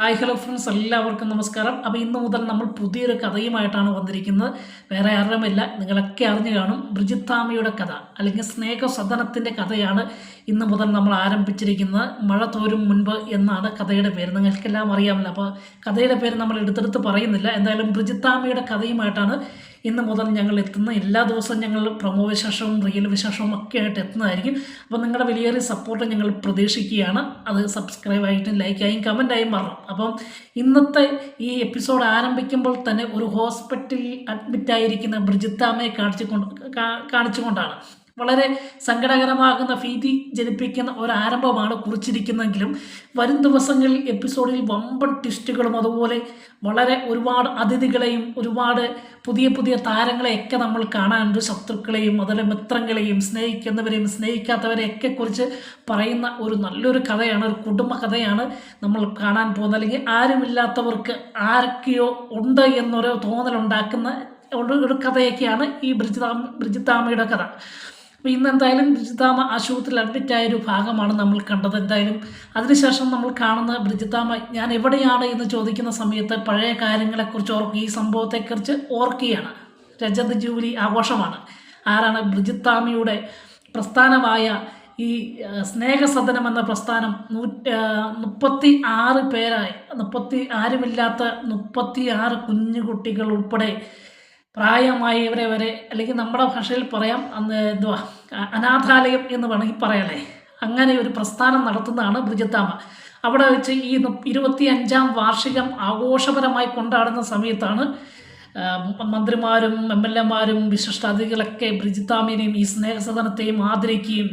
Hi hello friends എല്ലാവർക്കും നമസ്കാരം. അപ്പോൾ ഇന്ന് മുതൽ നമ്മൾ പുതിയൊരു കഥയുമായിട്ടാണ് വന്നിരിക്കുന്നത്. വേറെ ആരുമില്ല. നിങ്ങളൊക്കെ അറിഞ്ഞു കാണും. ബ്രിജിത്താമയുടെ കഥ അല്ലെങ്കിൽ സ്നേഹസദനത്തിന്റെ കഥയാണ് ഇന്ന് മുതൽ നമ്മൾ ആരംഭിച്ചിരിക്കുന്നത്. മഴ തോരും മുൻപ് എന്നാണ് കഥയുടെ പേര്. നിങ്ങൾക്കെല്ലാം അറിയാമല്ലോ. അപ്പോൾ കഥയുടെ പേര് നമ്മൾ എടുത്തെടുത്ത് പറയുന്നില്ല. എന്തായാലും ബ്രിജിത്താമയുടെ കഥയുമായിട്ടാണ് ഇന്ന് മുതൽ ഞങ്ങൾ എത്തുന്ന എല്ലാ ദിവസവും ഞങ്ങൾ പ്രമോ വിശേഷവും റിയൽ വിശേഷവും ഒക്കെ ആയിട്ട് എത്തുന്നതായിരിക്കും. അപ്പോൾ നിങ്ങളുടെ വലിയൊരു സപ്പോർട്ട് ഞങ്ങൾ പ്രതീക്ഷിക്കുകയാണ്. അത് സബ്സ്ക്രൈബ് ആയിട്ടും ലൈക്കായും കമന്റായും പറഞ്ഞു അപ്പം ഇന്നത്തെ ഈ എപ്പിസോഡ് ആരംഭിക്കുമ്പോൾ തന്നെ ഒരു ഹോസ്പിറ്റലിൽ അഡ്മിറ്റായിരിക്കുന്ന ബ്രിജിത്താമയെ കാണിച്ചുകൊണ്ട് കാണിച്ചുകൊണ്ടാണ്. വളരെ സങ്കടകരമാകുന്ന ഭീതി ജനിപ്പിക്കുന്ന ഒരു ആരംഭമാണ് കുറിച്ചിരിക്കുന്നതെങ്കിലും വരും ദിവസങ്ങളിൽ എപ്പിസോഡിൽ വമ്പൻ ട്വിസ്റ്റുകളും അതുപോലെ വളരെ ഒരുപാട് അതിഥികളെയും ഒരുപാട് പുതിയ പുതിയ താരങ്ങളെയൊക്കെ നമ്മൾ കാണാനുണ്ട്. ശത്രുക്കളെയും അതുപോലെ മിത്രങ്ങളെയും സ്നേഹിക്കുന്നവരെയും സ്നേഹിക്കാത്തവരെയൊക്കെ കുറിച്ച് പറയുന്ന ഒരു നല്ലൊരു കഥയാണ് ഒരു കുടുംബ കഥയാണ് നമ്മൾ കാണാൻ പോകുന്നത്. അല്ലെങ്കിൽ ആരുമില്ലാത്തവർക്ക് ആരൊക്കെയോ ഉണ്ട് എന്നൊരു തോന്നലുണ്ടാക്കുന്ന ഒരു കഥയൊക്കെയാണ് ഈ ബ്രിജിതാമ ബ്രിജിത്താമയുടെ കഥ. അപ്പോൾ ഇന്ന് എന്തായാലും ബ്രിജിത്താമ ആശുപത്രിയിൽ അഡ്മിറ്റായ ഒരു ഭാഗമാണ് നമ്മൾ കണ്ടത്. എന്തായാലും അതിനുശേഷം നമ്മൾ കാണുന്ന ബ്രിജിത്താമ ഞാൻ എവിടെയാണ് എന്ന് ചോദിക്കുന്ന സമയത്ത് പഴയ കാര്യങ്ങളെക്കുറിച്ച് ഓർക്കുക ഈ സംഭവത്തെക്കുറിച്ച് ഓർക്കുകയാണ്. രജത ജൂബിലി ആഘോഷമാണ്. ആരാണ് ബ്രിജിത്താമയുടെ പ്രസ്ഥാനമായ ഈ സ്നേഹസദനം എന്ന പ്രസ്ഥാനം നൂറ്റ മുപ്പത്തി ആറ് പേരായി. മുപ്പത്തി ആരുമില്ലാത്ത മുപ്പത്തി ആറ് കുഞ്ഞുകുട്ടികൾ ഉൾപ്പെടെ പ്രായമായവരെ വരെ അല്ലെങ്കിൽ നമ്മുടെ ഭാഷയിൽ പറയാം അന്ന് എന്തുവാ? അനാഥാലയം എന്ന് വേണമെങ്കിൽ പറയാല്ലേ അങ്ങനെ ഒരു പ്രസ്ഥാനം നടത്തുന്നതാണ് ബ്രിജത്താമ അവിടെ വെച്ച് ഈ ഇരുപത്തി അഞ്ചാം വാർഷികം ആഘോഷപരമായി കൊണ്ടാടുന്ന സമയത്താണ് മന്ത്രിമാരും എം എൽ എമാരും വിശിഷ്ടാതിഥികളൊക്കെ ബ്രിജിത്താമിനെയും ഈ സ്നേഹസദനത്തെയും ആദരിക്കുകയും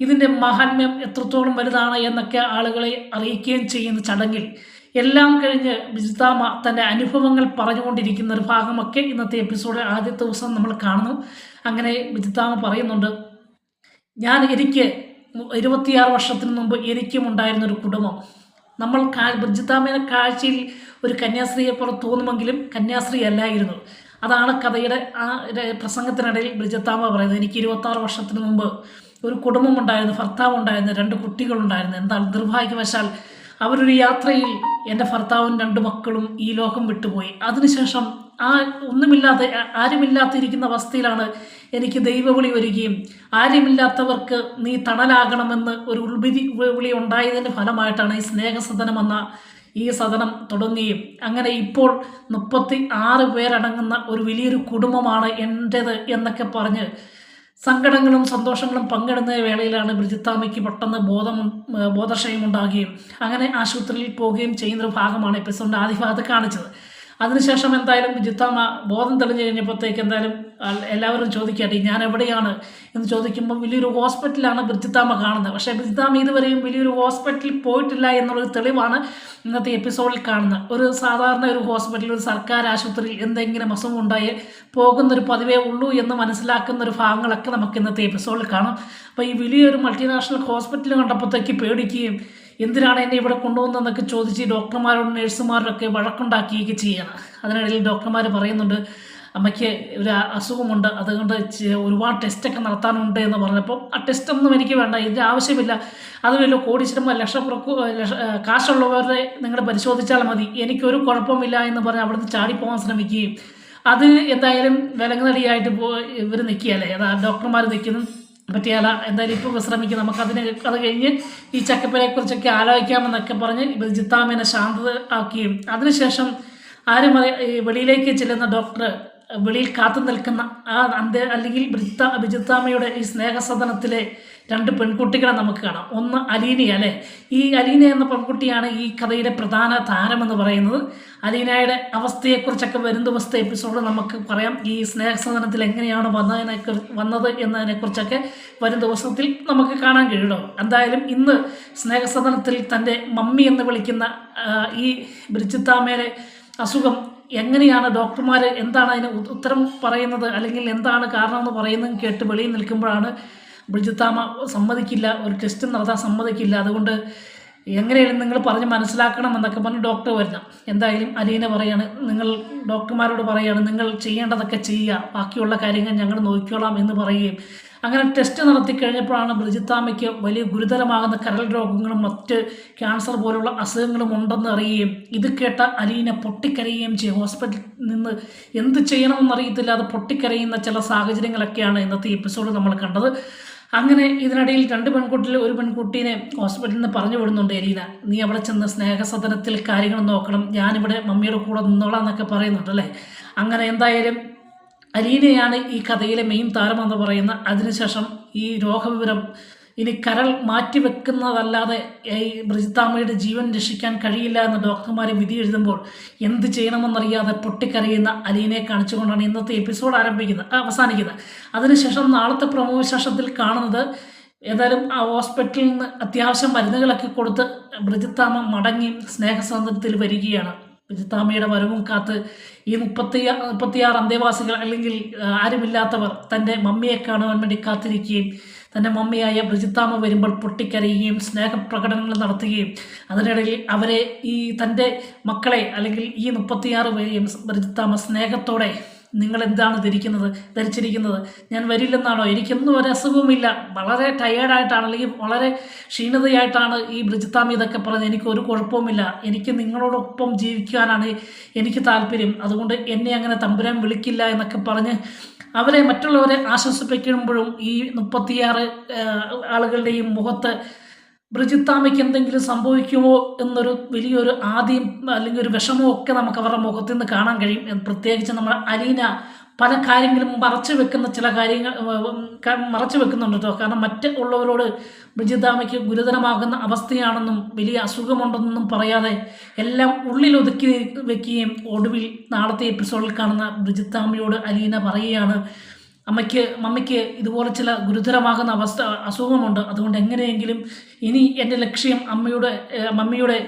ഇതിന്റെ മഹാത്മ്യം എത്രത്തോളം വലുതാണ് എന്നൊക്കെ ആളുകളെ അറിയിക്കുകയും ചെയ്യുന്ന ചടങ്ങിൽ എല്ലാം കഴിഞ്ഞ് ബ്രിജിത്താമ തന്റെ അനുഭവങ്ങൾ പറഞ്ഞുകൊണ്ടിരിക്കുന്ന ഒരു ഭാഗമൊക്കെ ഇന്നത്തെ എപ്പിസോഡ് ആദ്യത്തെ ദിവസം നമ്മൾ കാണുന്നു. അങ്ങനെ ബ്രിജിത്താമ പറയുന്നുണ്ട് ഞാൻ എനിക്ക് ഇരുപത്തിയാറ് വർഷത്തിന് മുമ്പ് എനിക്കും ഉണ്ടായിരുന്ന ഒരു കുടുംബം. നമ്മൾ കാ ബ്രിജിത്താമേന കാഴ്ചയിൽ ഒരു കന്യാസ്ത്രീയെ പോലെ തോന്നുമെങ്കിലും കന്യാസ്ത്രീ അല്ലായിരുന്നു. അതാണ് കഥയുടെ ആ പ്രസംഗത്തിനിടയിൽ ബ്രിജത്താമ പറയുന്നത്. എനിക്ക് ഇരുപത്താറ് വർഷത്തിന് മുമ്പ് ഒരു കുടുംബം ഉണ്ടായിരുന്നു ഭർത്താവ് ഉണ്ടായിരുന്നു രണ്ട് കുട്ടികളുണ്ടായിരുന്നു എന്നാൽ നിർഭാഗ്യവശാൽ അവരൊരു യാത്രയിൽ എന്റെ ഭർത്താവും രണ്ട് മക്കളും ഈ ലോകം വിട്ടുപോയി. അതിനുശേഷം ആ ഒന്നുമില്ലാതെ ആരുമില്ലാത്തിരിക്കുന്ന അവസ്ഥയിലാണ് എനിക്ക് ദൈവവിളി വരികയും ആരുമില്ലാത്തവർക്ക് നീ തണലാകണമെന്ന് ഒരു ഉൾവിധി വിളി ഉണ്ടായതിന്റെ ഫലമായിട്ടാണ് ഈ സ്നേഹസദനം എന്ന ഈ സദനം തുടങ്ങുകയും. അങ്ങനെ ഇപ്പോൾ മുപ്പത്തി ആറ് പേരടങ്ങുന്ന ഒരു വലിയൊരു കുടുംബമാണ് എന്റേത് എന്നൊക്കെ പറഞ്ഞ് സങ്കടങ്ങളും സന്തോഷങ്ങളും പങ്കിടുന്ന വേളയിലാണ് ബ്രിജിത്താമയ്ക്ക് പെട്ടെന്ന് ബോധം ബോധക്ഷയം ഉണ്ടാകുകയും. അങ്ങനെ ആശുപത്രിയിൽ പോവുകയും ചെയ്യുന്നൊരു ഭാഗമാണ് എപ്പിസോഡിന്റെ ആദ്യ ഭാഗത്ത് കാണിച്ചത്. അതിനുശേഷം എന്തായാലും ജിത്താമ്മ ബോധം തെളിഞ്ഞു കഴിഞ്ഞപ്പോഴത്തേക്ക് എന്തായാലും എല്ലാവരും ചോദിക്കട്ടെ ഞാൻ എവിടെയാണ് എന്ന് ചോദിക്കുമ്പോൾ വലിയൊരു ഹോസ്പിറ്റലാണ് ബ്രിജിത്താമ കാണുന്നത്. പക്ഷേ ബ്രിജിത്താമ ഇതുവരെയും വലിയൊരു ഹോസ്പിറ്റലിൽ പോയിട്ടില്ല എന്നുള്ളൊരു തെളിവാണ് ഇന്നത്തെ എപ്പിസോഡിൽ കാണുന്നത്. ഒരു സാധാരണ ഒരു ഹോസ്പിറ്റലിൽ ഒരു സർക്കാർ ആശുപത്രിയിൽ എന്തെങ്കിലും അസുഖം ഉണ്ടായി പോകുന്നൊരു പതിവേ ഉള്ളൂ എന്ന് മനസ്സിലാക്കുന്ന ഒരു ഭാഗങ്ങളൊക്കെ നമുക്ക് ഇന്നത്തെ എപ്പിസോഡിൽ കാണാം. അപ്പോൾ ഈ വലിയൊരു മൾട്ടിനാഷണൽ ഹോസ്പിറ്റൽ കണ്ടപ്പോഴത്തേക്ക് പേടിക്കുകയും എന്തിനാണ് എന്നെ ഇവിടെ കൊണ്ടുവന്നതെന്നൊക്കെ ചോദിച്ച് ഡോക്ടർമാരോട് നേഴ്സുമാരോടൊക്കെ വഴക്കുണ്ടാക്കുകയൊക്കെ ചെയ്യണം. അതിനിടയിൽ ഡോക്ടർമാർ പറയുന്നുണ്ട് അമ്മയ്ക്ക് ഒരു അസുഖമുണ്ട് അതുകൊണ്ട് ഒരുപാട് ടെസ്റ്റൊക്കെ നടത്താനുണ്ട് എന്ന് പറഞ്ഞപ്പോൾ ആ ടെസ്റ്റൊന്നും എനിക്ക് വേണ്ട ഇതിന്റെ ആവശ്യമില്ല. അത് വല്ല കോടീശ്വരന്മാർ ലക്ഷപ്പുറക്കു ലക്ഷ കാശുള്ളവരെ നിങ്ങൾ പരിശോധിച്ചാൽ മതി. എനിക്കൊരു കുഴപ്പമില്ല എന്ന് പറഞ്ഞ് അവിടുന്ന് ചാടിപ്പോകാൻ ശ്രമിക്കുകയും അത് എന്തായാലും വിലങ്ങുതടിയായിട്ട് പോ ഇവർ നിൽക്കുകയല്ലേ? അതാ ഡോക്ടർമാർ നിൽക്കുന്നു. പറ്റിയാല. എന്തായാലും ഇപ്പോൾ വിശ്രമിക്കും. അതിനെ അത് കഴിഞ്ഞ് ഈ ചക്കപ്പലയെക്കുറിച്ചൊക്കെ ആലോചിക്കാമെന്നൊക്കെ പറഞ്ഞ് ജിത്താമേനെ ശാന്തത ആക്കുകയും അതിനുശേഷം ആരും വെളിയിലേക്ക് ചെല്ലുന്ന ഡോക്ടർ വെളിയിൽ കാത്തു നിൽക്കുന്ന ആ അന്ത്യ അല്ലെങ്കിൽ ബ്രിത്ത ബിജിത്താമയുടെ ഈ സ്നേഹസദനത്തിലെ രണ്ട് പെൺകുട്ടികളെ നമുക്ക് കാണാം. ഒന്ന് അലീനയ അല്ലേ? ഈ അലീന എന്ന പെൺകുട്ടിയാണ് ഈ കഥയുടെ പ്രധാന താരമെന്ന് പറയുന്നത്. അലീനയുടെ അവസ്ഥയെക്കുറിച്ചൊക്കെ വരും ദിവസത്തെ എപ്പിസോഡ് നമുക്ക് പറയാം. ഈ സ്നേഹസദനത്തിൽ എങ്ങനെയാണ് വന്നതിനെ വന്നത് എന്നതിനെക്കുറിച്ചൊക്കെ വരും ദിവസത്തിൽ നമുക്ക് കാണാൻ കഴിയുമോ എന്തായാലും ഇന്ന് സ്നേഹസദനത്തിൽ തന്റെ മമ്മി എന്ന് വിളിക്കുന്ന ഈ ബ്രിജിത്താമയുടെ അസുഖം എങ്ങനെയാണ് ഡോക്ടർമാർ എന്താണ് അതിന് ഉത്തരം പറയുന്നത് അല്ലെങ്കിൽ എന്താണ് കാരണം എന്ന് പറയുന്നത് കേട്ട് വെളിയിൽ നിൽക്കുമ്പോഴാണ് ബ്രിജിത്താമ സമ്മതിക്കില്ല ഒരു ടെസ്റ്റ് നടത്താൻ സമ്മതിക്കില്ല. അതുകൊണ്ട് എങ്ങനെയാണ് നിങ്ങൾ പറഞ്ഞ് മനസ്സിലാക്കണം എന്നൊക്കെ പറഞ്ഞ് ഡോക്ടർ വരുന്ന. എന്തായാലും അലീന പറയാണ് നിങ്ങൾ ഡോക്ടർമാരോട് പറയാണ് നിങ്ങൾ ചെയ്യേണ്ടതൊക്കെ ചെയ്യുക ബാക്കിയുള്ള കാര്യങ്ങൾ ഞങ്ങൾ നോക്കിക്കോളാം എന്ന് പറയുകയും അങ്ങനെ ടെസ്റ്റ് നടത്തി കഴിഞ്ഞപ്പോഴാണ് ബ്രിജിത്താമയ്ക്ക് വലിയ ഗുരുതരമാകുന്ന കരൾ രോഗങ്ങളും മറ്റ് ക്യാൻസർ പോലുള്ള അസുഖങ്ങളും ഉണ്ടെന്ന് അറിയുകയും ഇത് കേട്ട അലീന പൊട്ടിക്കരയുകയും ചെയ്യും. ഹോസ്പിറ്റലിൽ നിന്ന് എന്ത് ചെയ്യണമെന്നറിയത്തില്ല അത് പൊട്ടിക്കരയുന്ന ചില സാഹചര്യങ്ങളൊക്കെയാണ് ഇന്നത്തെ എപ്പിസോഡ് നമ്മൾ കണ്ടത്. അങ്ങനെ ഇതിനിടയിൽ രണ്ട് പെൺകുട്ടിയിൽ ഒരു പെൺകുട്ടീനെ ഹോസ്പിറ്റലിൽ നിന്ന് പറഞ്ഞു വിടുന്നുണ്ട് എലീന നീ അവിടെ ചെന്ന് സ്നേഹസദനത്തിൽ കാര്യങ്ങൾ നോക്കണം. ഞാനിവിടെ മമ്മിയുടെ കൂടെ നിന്നോളാം എന്നൊക്കെ പറയുന്നുണ്ട് അല്ലേ? അങ്ങനെ എന്തായാലും അലീനയാണ് ഈ കഥയിലെ മെയിൻ താരമെന്ന് പറയുന്ന അതിനുശേഷം ഈ രോഗവിവരം ഇനി കരൾ മാറ്റിവെക്കുന്നതല്ലാതെ ഈ ബ്രിജിത്താമ്മയുടെ ജീവൻ രക്ഷിക്കാൻ കഴിയില്ല എന്ന് ഡോക്ടർമാർ വിധി എഴുതുമ്പോൾ എന്ത് ചെയ്യണമെന്നറിയാതെ പൊട്ടിക്കരയുന്ന അലീനയെ കാണിച്ചുകൊണ്ടാണ് ഇന്നത്തെ എപ്പിസോഡ് ആരംഭിക്കുന്നത് അവസാനിക്കുന്നത്. അതിനുശേഷം നാളത്തെ പ്രമോ വിശേഷത്തിൽ കാണുന്നത് ഏതായാലും ആ ഹോസ്പിറ്റലിൽ നിന്ന് അത്യാവശ്യം മരുന്നുകളൊക്കെ കൊടുത്ത് ബ്രിജിത്താമ്മ മടങ്ങി സ്നേഹസന്ദ്രത്തിൽ വരികയാണ്. ബ്രിജിത്താമ്മയുടെ വരവും കാത്ത് ഈ മുപ്പത്തി മുപ്പത്തിയാറ് അന്തേവാസികൾ അല്ലെങ്കിൽ ആരുമില്ലാത്തവർ തന്റെ മമ്മിയെ കാണുവാൻ വേണ്ടി കാത്തിരിക്കുകയും തന്റെ മമ്മിയായ ബ്രിജിത്താമ വരുമ്പോൾ പൊട്ടിക്കരയുകയും സ്നേഹപ്രകടനങ്ങൾ നടത്തുകയും അതിനിടയിൽ അവരെ ഈ തന്റെ മക്കളെ അല്ലെങ്കിൽ ഈ മുപ്പത്തിയാറ് പേരെയും ബ്രിജിത്താമ സ്നേഹത്തോടെ നിങ്ങൾ എന്താണ് ധരിക്കുന്നത്? ധരിച്ചിരിക്കുന്നത്? ഞാൻ വരില്ലെന്നാണോ? എനിക്കൊന്നും ഒരു അസുഖവുമില്ല വളരെ ടയേർഡായിട്ടാണ് അല്ലെങ്കിൽ വളരെ ക്ഷീണിതയായിട്ടാണ് ഈ ബ്രിജിത്താമി ഇതൊക്കെ പറഞ്ഞത്. എനിക്ക് ഒരു കുഴപ്പവുമില്ല. എനിക്ക് നിങ്ങളോടൊപ്പം ജീവിക്കാനാണ് എനിക്ക് താല്പര്യം. അതുകൊണ്ട് എന്നെ അങ്ങനെ തമ്പുരാൻ വിളിക്കില്ല എന്നൊക്കെ പറഞ്ഞ് അവരെ മറ്റുള്ളവരെ ആശ്വസിപ്പിക്കുമ്പോഴും ഈ മുപ്പത്തിയാറ് ആളുകളുടെയും മുഖത്ത് ബ്രിജിത്താമ്മയ്ക്ക് എന്തെങ്കിലും സംഭവിക്കുമോ എന്നൊരു വലിയൊരു ആദ്യം അല്ലെങ്കിൽ ഒരു വിഷമോ ഒക്കെ നമുക്ക് അവരുടെ മുഖത്ത് നിന്ന് കാണാൻ കഴിയും. പ്രത്യേകിച്ച് നമ്മുടെ അലീന പല കാര്യങ്ങളും മറച്ചു വെക്കുന്ന ചില കാര്യങ്ങൾ മറച്ചു വെക്കുന്നുണ്ട് കേട്ടോ. കാരണം മറ്റ് ഉള്ളവരോട് ബ്രിജിത്താമയ്ക്ക് ഗുരുതരമാകുന്ന അവസ്ഥയാണെന്നും വലിയ അസുഖമുണ്ടെന്നും പറയാതെ എല്ലാം ഉള്ളിൽ ഒതുക്കി വെക്കുകയും ഒടുവിൽ നാളത്തെ എപ്പിസോഡിൽ കാണുന്ന ബ്രിജിത്താമയോട് അലീന പറയുകയാണ് അമ്മയ്ക്ക് മമ്മിക്ക് ഇതുപോലെ ചില ഗുരുതരമാകുന്ന അവസ്ഥ അസുഖമുണ്ട്. അതുകൊണ്ട് എങ്ങനെയെങ്കിലും ഇനി എന്റെ ലക്ഷ്യം അമ്മയുടെ മമ്മിയുടെ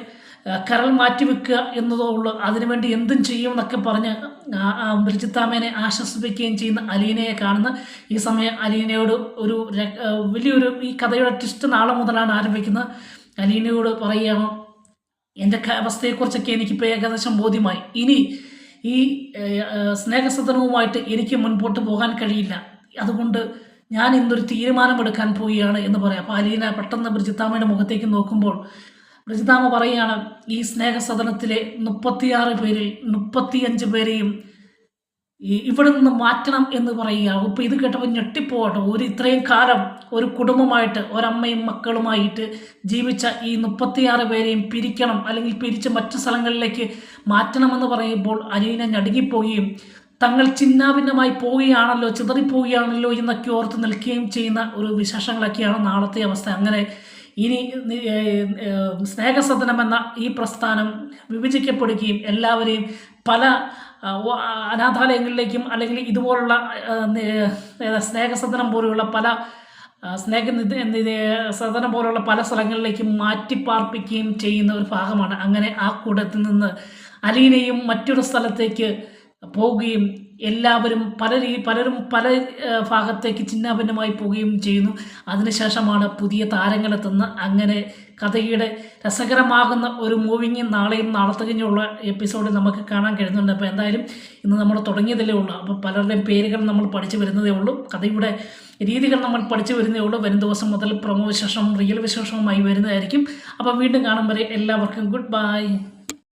കരൾ മാറ്റിവെക്കുക എന്നതോ ഉള്ളൂ അതിനുവേണ്ടി എന്തും ചെയ്യും എന്നൊക്കെ പറഞ്ഞ് ബ്രിജിത്താമേനെ ആശ്വസിപ്പിക്കുകയും ചെയ്യുന്ന അലീനയെ കാണുന്ന ഈ സമയം അലീനയോട് ഒരു വലിയൊരു ഈ കഥയുടെ ട്വിസ്റ്റ് നാളെ മുതലാണ് ആരംഭിക്കുന്നത്. അലീനയോട് പറയുകയാണ് എന്റെ അവസ്ഥയെക്കുറിച്ചൊക്കെ എനിക്കിപ്പോൾ ഏകദേശം ബോധ്യമായി. ഇനി ഈ സ്നേഹസദനവുമായിട്ട് എനിക്ക് മുൻപോട്ട് പോകാൻ കഴിയില്ല. അതുകൊണ്ട് ഞാൻ ഇന്നൊരു തീരുമാനമെടുക്കാൻ പോവുകയാണ് എന്ന് പറയാം. അപ്പോൾ അലീന പെട്ടെന്ന് ബ്രിജിത്താമ്മയുടെ മുഖത്തേക്ക് നോക്കുമ്പോൾ ബ്രിജിത്താമ്മ പറയുകയാണ് ഈ സ്നേഹസദനത്തിലെ മുപ്പത്തിയാറ് പേരിൽ മുപ്പത്തിയഞ്ച് പേരെയും ഈ ഇവിടെ നിന്ന് മാറ്റണം എന്ന് പറയുക. ഇപ്പം ഇത് കേട്ടപ്പോൾ ഞെട്ടിപ്പോകട്ടെ ഒരു ഇത്രയും കാലം ഒരു കുടുംബമായിട്ട് ഒരമ്മയും മക്കളുമായിട്ട് ജീവിച്ച ഈ മുപ്പത്തിയാറ് പേരെയും പിരിക്കണം അല്ലെങ്കിൽ പിരിച്ച് മറ്റു സ്ഥലങ്ങളിലേക്ക് മാറ്റണമെന്ന് പറയുമ്പോൾ അലീന ഞടുങ്ങിപ്പോവുകയും തങ്ങൾ ചിന്നാഭിന്നമായി പോവുകയാണല്ലോ ചിതറിപ്പോവുകയാണല്ലോ എന്നൊക്കെ ഓർത്ത് നിൽക്കുകയും ചെയ്യുന്ന ഒരു വിശേഷങ്ങളൊക്കെയാണ് നാളത്തെ അവസ്ഥ. അങ്ങനെ ഇനി സ്നേഹസദനം എന്ന ഈ പ്രസ്ഥാനം വിഭജിക്കപ്പെടുകയും എല്ലാവരെയും പല അനാഥാലയങ്ങളിലേക്കും അല്ലെങ്കിൽ ഇതുപോലുള്ള സ്നേഹസദനം പോലെയുള്ള പല സ്നേഹ സദനം പോലുള്ള പല സ്ഥലങ്ങളിലേക്കും മാറ്റിപ്പാർപ്പിക്കുകയും ചെയ്യുന്ന ഒരു ഭാഗമാണ്. അങ്ങനെ ആ കൂട്ടത്തിൽ നിന്ന് അലീനയും മറ്റൊരു സ്ഥലത്തേക്ക് പോവുകയും എല്ലാവരും പല രീ പലരും പല ഭാഗത്തേക്ക് ചിന്നാഭിന്നമായി പോവുകയും ചെയ്യുന്നു. അതിനുശേഷമാണ് പുതിയ താരങ്ങളെത്തുന്ന അങ്ങനെ കഥയുടെ രസകരമാകുന്ന ഒരു മൂവിങ് നാളെയും നാളത്തെ കഴിഞ്ഞുള്ള നമുക്ക് കാണാൻ കഴിയുന്നുണ്ട്. അപ്പോൾ എന്തായാലും ഇന്ന് നമ്മൾ തുടങ്ങിയതല്ലേ ഉള്ളൂ. അപ്പോൾ പലരുടെയും പേരുകൾ നമ്മൾ പഠിച്ചു വരുന്നതേ ഉള്ളൂ. കഥയുടെ രീതികൾ നമ്മൾ പഠിച്ചു വരുന്നതേ ഉള്ളൂ. വരും ദിവസം മുതൽ പ്രമോ വിശേഷം റിയൽ വിശേഷവുമായി വരുന്നതായിരിക്കും. അപ്പോൾ വീണ്ടും കാണും വരെ എല്ലാവർക്കും ഗുഡ് ബൈ.